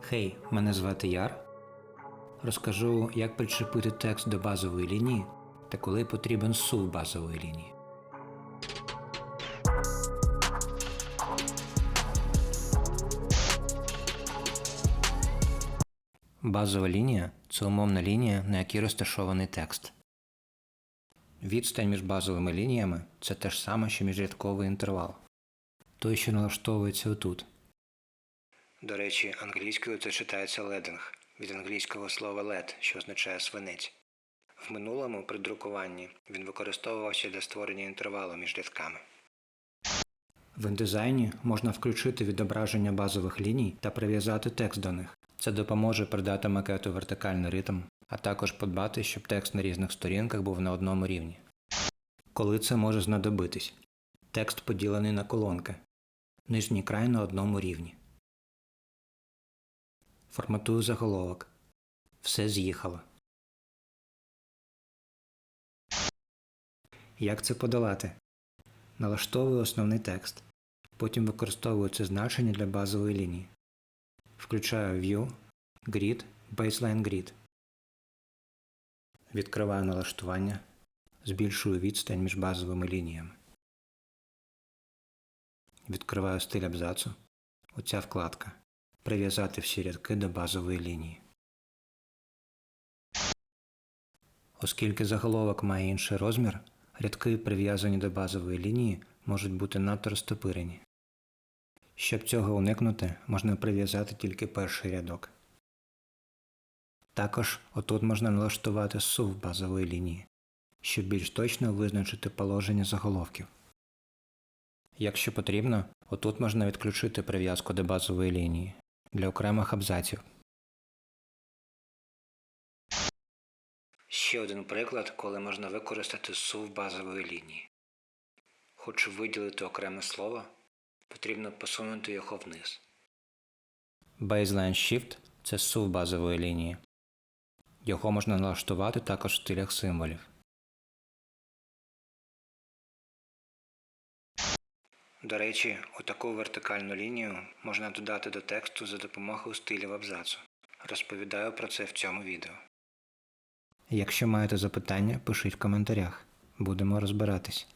Хей, мене звати Яр. Розкажу, як причепити текст до базової лінії та коли потрібен сув базової лінії. Базова лінія це умовна лінія, на якій розташований текст. Відстань між базовими лініями це те ж саме, що міжрядковий інтервал. Той, що налаштовується отут. До речі, англійською це читається лединг від англійського слова led, що означає свинець. В минулому при друкуванні він використовувався для створення інтервалу між рядками. В індизайні можна включити відображення базових ліній та прив'язати текст до них. Це допоможе придати макету вертикальний ритм, а також подбати, щоб текст на різних сторінках був на одному рівні. Коли це може знадобитись? Текст поділений на колонки. Нижній край на одному рівні. Форматую заголовок. Все з'їхало. Як це подолати? Налаштовую основний текст. Потім використовую це значення для базової лінії. Включаю View, Grid, Baseline Grid. Відкриваю налаштування. Збільшую відстань між базовими лініями. Відкриваю стиль абзацу. Оця вкладка. Прив'язати всі рядки до базової лінії. Оскільки заголовок має інший розмір, рядки, прив'язані до базової лінії, можуть бути надто розтопирені. Щоб цього уникнути, можна прив'язати тільки перший рядок. Також отут можна налаштувати сув базової лінії, щоб більш точно визначити положення заголовків. Якщо потрібно, отут можна відключити прив'язку до базової лінії для окремих абзаців. Ще один приклад, коли можна використати сув базової лінії. Хочу виділити окреме слово, потрібно посунути його вниз. Baseline Shift це сув базової лінії. Його можна налаштувати також в стилях символів. До речі, отаку вертикальну лінію можна додати до тексту за допомогою стилів абзацу. Розповідаю про це в цьому відео. Якщо маєте запитання, пишіть в коментарях. Будемо розбиратись.